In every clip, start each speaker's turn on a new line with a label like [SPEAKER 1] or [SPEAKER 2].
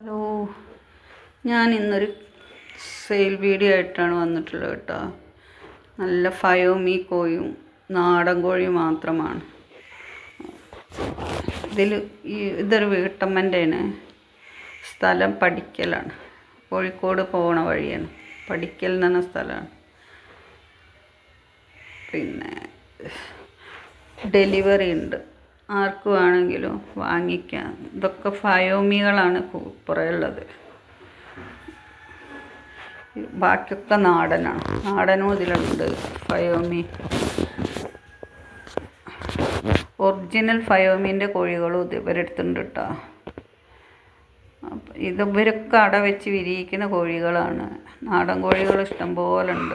[SPEAKER 1] Hello. ഞാൻ ഇന്നൊരു sale video ആയിട്ടാണ് വന്നിട്ടുള്ളത് കേട്ടോ. നല്ല ഫയോമി കോയും നാടൻ കോഴി മാത്രമാണ്. ഇതിൽ ഈ ഇതൊരു വീട്ടമ്മന്റെയാണ്. സ്ഥലം പഠിക്കലാണ് കോഴിക്കോട് പോണ വഴിയാണ്. പഠിക്കൽ എന്ന് സ്ഥലമാണ്. പിന്നെ ഡെലിവറി ഉണ്ട്. ആർക്ക് വേണമെങ്കിലും വാങ്ങിക്കാം. ഇതൊക്കെ ഫയോമികളാണ് കുറയുള്ളത് ബാക്കിയൊക്കെ നാടനാണ്. നാടനും ഇതിലുണ്ട്. ഫയോമി. ഒറിജിനൽ ഫയോമീന്റെ കോഴികളും ഇത് ഇവരെടുത്തുണ്ട് കേട്ടോ ഇത് ഇവരൊക്കെ അട വെച്ച് വിരിയിക്കുന്ന കോഴികളാണ്. നാടൻ കോഴികൾ ഇഷ്ടംപോലെ ഉണ്ട്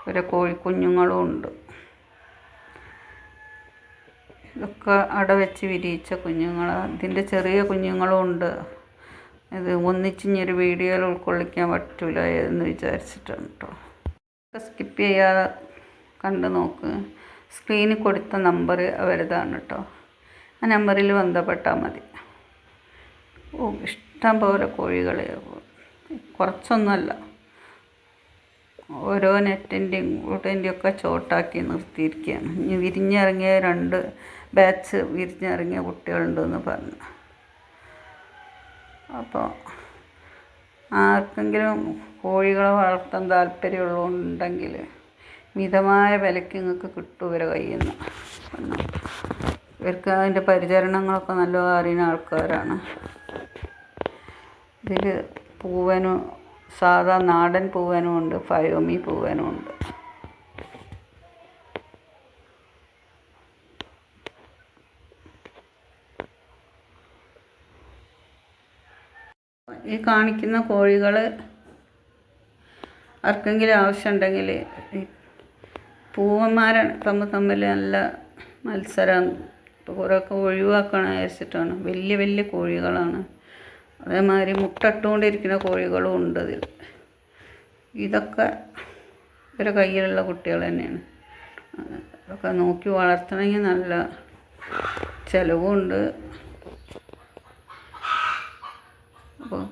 [SPEAKER 1] ഇവരെ കോഴിക്കുഞ്ഞുങ്ങളും ഉണ്ട്. ഇതൊക്കെ അവിടെ വെച്ച് വിരിയിച്ച കുഞ്ഞുങ്ങൾ ഇതിന്റെ ചെറിയ കുഞ്ഞുങ്ങളും ഉണ്ട്. ഇത് ഒന്നിച്ചിഞ്ഞൊരു വീഡിയോയിൽ ഉൾക്കൊള്ളിക്കാൻ പറ്റൂല എന്ന് വിചാരിച്ചിട്ടാണ് കേട്ടോ സ്കിപ്പ് ചെയ്യാതെ കണ്ട് നോക്ക്. സ്ക്രീനിൽ കൊടുത്ത നമ്പർ അവരതാണ് കേട്ടോ ആ നമ്പറിൽ ബന്ധപ്പെട്ടാൽ മതി. ഓ ഇഷ്ടം പോലെ കോഴികളെ. കുറച്ചൊന്നുമല്ല. ഓരോ നെറ്റിന്റെയും കൂട്ടിന്റെയും ഒക്കെ ചോട്ടാക്കി നിർത്തിയിരിക്കുകയാണ്. ഇനി വിരിഞ്ഞിറങ്ങിയ രണ്ട് ബാച്ച് വിരിഞ്ഞിറങ്ങിയ കുട്ടികളുണ്ടെന്ന് പറഞ്ഞു. അപ്പോൾ ആർക്കെങ്കിലും കോഴികളെ വളർത്താൻ താല്പര്യമുള്ളതുണ്ടെങ്കിൽ മിതമായ വിലയ്ക്ക് നിങ്ങൾക്ക് കിട്ടും ഇവരെ കയ്യിൽ നിന്ന്. ഇവർക്ക് അതിന്റെ പരിചരണങ്ങളൊക്കെ നല്ല അറിയുന്ന ആൾക്കാരാണ്. ഇതിൽ പൂവനും സാധാ നാടൻ പൂവനും ഉണ്ട് ഫയോമി പൂവനും ഉണ്ട്. ഈ കാണിക്കുന്ന കോഴികൾ ആർക്കെങ്കിലും ആവശ്യമുണ്ടെങ്കിൽ ഈ പൂവന്മാരെ തമ്മിൽ തമ്മിൽ നല്ല മത്സരം. ഇപ്പോൾ കുറേയൊക്കെ ഒഴിവാക്കണം വിചാരിച്ചിട്ടാണ്. വലിയ വലിയ കോഴികളാണ്. അതേമാതിരി മുട്ടട്ടുകൊണ്ടിരിക്കുന്ന കോഴികളും ഉണ്ട് അതിൽ. ഇതൊക്കെ ഇവരെ കയ്യിലുള്ള കുട്ടികൾ തന്നെയാണ്. അതൊക്കെ നോക്കി വളർത്തണമെങ്കിൽ നല്ല ചിലവുണ്ട്. അപ്പോൾ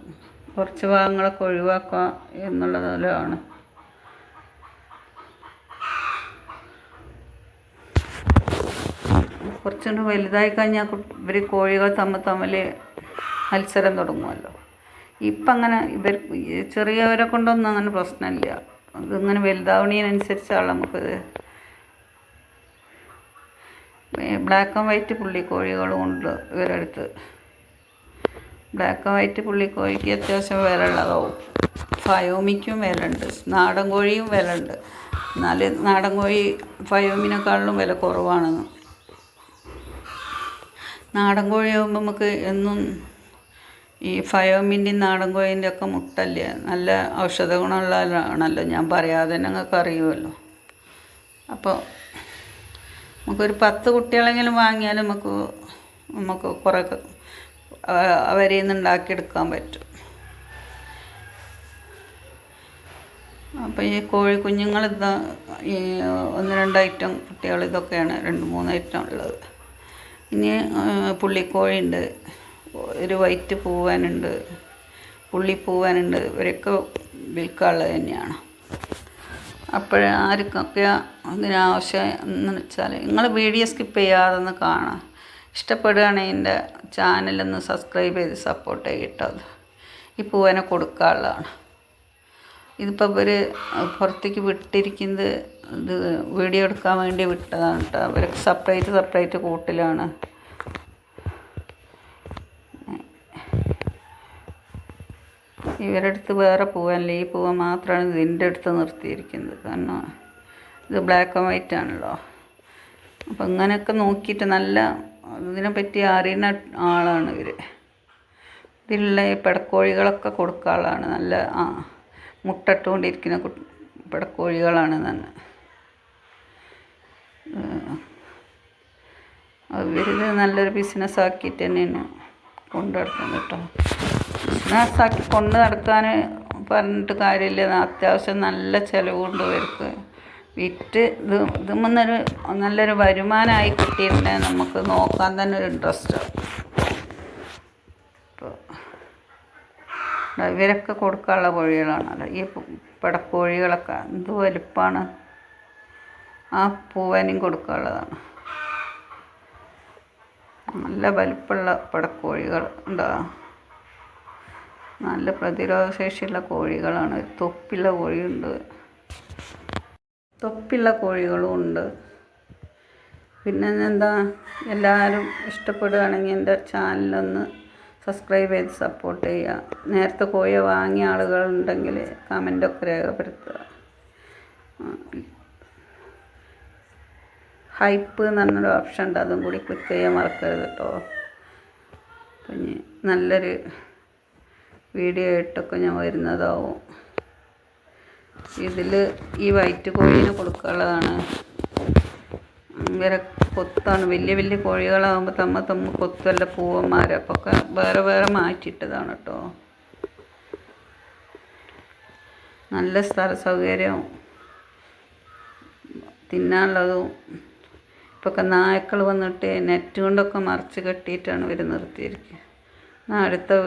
[SPEAKER 1] കുറച്ച് ഭാഗങ്ങളൊക്കെ ഒഴിവാക്കുക എന്നുള്ളതിലാണ്. കുറച്ചുകൂടി വലുതായി കഴിഞ്ഞാൽ ഇവർ കോഴികൾ തമ്മിൽ തമ്മിൽ മത്സരം തുടങ്ങുമല്ലോ. ഇപ്പം അങ്ങനെ ഇവർ ചെറിയവരെ കൊണ്ടൊന്നും അങ്ങനെ പ്രശ്നമില്ല. ഇതിങ്ങനെ വലുതാവണീനനുസരിച്ചാണ് നമുക്കിത് ബ്ലാക്ക് ആൻഡ് വൈറ്റ് പുള്ളിക്കോഴികളും ഉണ്ട് ഇവരുടെ അടുത്ത് ബ്ലാക്ക് ആൻഡ് വൈറ്റ് പുള്ളിക്കോഴിക്ക് അത്യാവശ്യം വില ഉള്ളതാവും ഫയോമിക്കും വില ഉണ്ട് നാടൻ കോഴിയും വില ഉണ്ട് എന്നാൽ നാടൻ കോഴി ഫയോമിനേക്കാളിലും വില കുറവാണ് നാടൻ കോഴിയാകുമ്പോൾ നമുക്ക് എന്നും ഈ ഫയോമിന്റെയും നാടൻ കോഴീന്റെ ഒക്കെ മുട്ടല്ലേ? നല്ല ഔഷധ ഗുണമുള്ളതാണല്ലോ ഞാൻ പറയാതെ തന്നെ നിങ്ങൾക്ക് അറിയുമല്ലോ. അപ്പോൾ നമുക്കൊരു പത്ത് കുട്ടികളെങ്കിലും വാങ്ങിയാൽ നമുക്ക് നമുക്ക് കുറേ അവരിൽ നിന്ന് ഉണ്ടാക്കിയെടുക്കാൻ പറ്റും. അപ്പോൾ ഈ കോഴി കുഞ്ഞുങ്ങൾ ഇതാ ഈ ഒന്ന് രണ്ട് ഐറ്റം കുട്ടികൾ ഇതൊക്കെയാണ്. രണ്ട് മൂന്ന് ഐറ്റം ഉള്ളത്. ഇനി പുള്ളിക്കോഴിയുണ്ട് ഒരു വൈറ്റ് പൂവാനുണ്ട് പുള്ളിപ്പൂവാനുണ്ട് ഇവരൊക്കെ വിൽക്കാനുള്ളത് തന്നെയാണ്. അപ്പോൾ ആർക്കൊക്കെ അതിനാവശ്യം എന്ന് വെച്ചാൽ നിങ്ങൾ വീഡിയോ സ്കിപ്പ് ചെയ്യാതെ ഒന്ന് കാണാം. ഇഷ്ടപ്പെടുകയാണെങ്കിൽ എന്റെ ചാനലൊന്ന് സബ്സ്ക്രൈബ് ചെയ്ത് സപ്പോർട്ട് ചെയ്യട്ടത് ഈ പൂവനെ കൊടുക്കാനുള്ളതാണ്. ഇതിപ്പോൾ ഇവർ പുറത്തേക്ക് വിട്ടിരിക്കുന്നത് ഇത് വീഡിയോ എടുക്കാൻ വേണ്ടി വിട്ടതാണ് കേട്ടോ. അവരൊക്കെ സെപ്പറേറ്റ് സെപ്പറേറ്റ് കൂട്ടിലാണ്. ഇവരുടെ അടുത്ത് വേറെ പൂവല്ല ഈ പൂവ് മാത്രമാണ് ഇതിന്റെ അടുത്ത് നിർത്തിയിരിക്കുന്നത്. കാരണം ഇത് ബ്ലാക്ക് ആൻഡ് വൈറ്റ് ആണല്ലോ. അപ്പം ഇങ്ങനെയൊക്കെ നോക്കിയിട്ട് നല്ല ഇതിനെപ്പറ്റി അറിയുന്ന ആളാണ് ഇവർ ഇതിലുള്ള ഈ പിടക്കോഴികളൊക്കെ ആളാണ്. നല്ല ആ മുട്ടട്ടുകൊണ്ടിരിക്കുന്ന കു പിടക്കോഴികളാണ് തന്നെ ഇവരിത് നല്ലൊരു ബിസിനസ് ആക്കിയിട്ട് തന്നെയാണ് കൊണ്ടു നടക്കുന്നത് കേട്ടോ. ബിസിനസ്സാക്കി കൊണ്ട് നടക്കാൻ പറഞ്ഞിട്ട് കാര്യമില്ല. അത്യാവശ്യം നല്ല ചിലവുണ്ട് ഇവർക്ക്. വിറ്റ് ഇത് ഇതുമെന്നൊരു നല്ലൊരു വരുമാനമായി കിട്ടിയിട്ടുണ്ടെങ്കിൽ നമുക്ക് നോക്കാൻ തന്നെ ഒരു ഇൻട്രസ്റ്റ് അപ്പോൾ ദാ ഇവരൊക്കെ കൊടുക്കാനുള്ള കോഴികളാണല്ലോ. ഈ പടക്കോഴികളൊക്കെ എന്ത് വലുപ്പമാണ് ആ പൂവനും കൊടുക്കാനുള്ളതാണ്. നല്ല വലുപ്പമുള്ള പടക്കോഴികൾ ഉണ്ടോ? നല്ല പ്രതിരോധ ശേഷിയുള്ള കോഴികളാണ്. തൊപ്പിയുള്ള കോഴിയുണ്ട്. തൊപ്പിയുള്ള കോഴികളും ഉണ്ട്. പിന്നെ എന്താ എല്ലാവരും ഇഷ്ടപ്പെടുകയാണെങ്കിൽ എന്റെ ചാനലൊന്ന് സബ്സ്ക്രൈബ് ചെയ്ത് സപ്പോർട്ട് ചെയ്യുക. നേരത്തെ കോഴിയെ വാങ്ങിയ ആളുകളുണ്ടെങ്കിൽ കമന്റൊക്കെ രേഖപ്പെടുത്തുക. ഹൈപ്പ് എന്ന് പറഞ്ഞൊരു ഓപ്ഷൻ ഉണ്ട്. അതും കൂടി ക്ലിക്ക് ചെയ്യാൻ മറക്കരുത് കേട്ടോ പിന്നെ നല്ലൊരു വീഡിയോ ആയിട്ടൊക്കെ ഞാൻ വരുന്നതാവും. ഇതിൽ ഈ വൈറ്റ് കോഴീനെ കൊടുക്കാനുള്ളതാണ്. ഇവരെ കൊത്താണ്. വലിയ വലിയ കോഴികളാകുമ്പോൾ തമ്മ തമ്മ കൊത്തല്ല പൂവന്മാർ അപ്പോൾ വേറെ വേറെ മാറ്റിയിട്ടതാണ് കേട്ടോ നല്ല സ്ഥല സൗകര്യവും തിന്നാനുള്ളതും. ഇപ്പൊക്കെ നായ്ക്കൾ വന്നിട്ട് നെറ്റ് കൊണ്ടൊക്കെ മറിച്ച് കെട്ടിയിട്ടാണ് ഇവർ നിർത്തിയിരിക്കുക എന്നാൽ അടുത്ത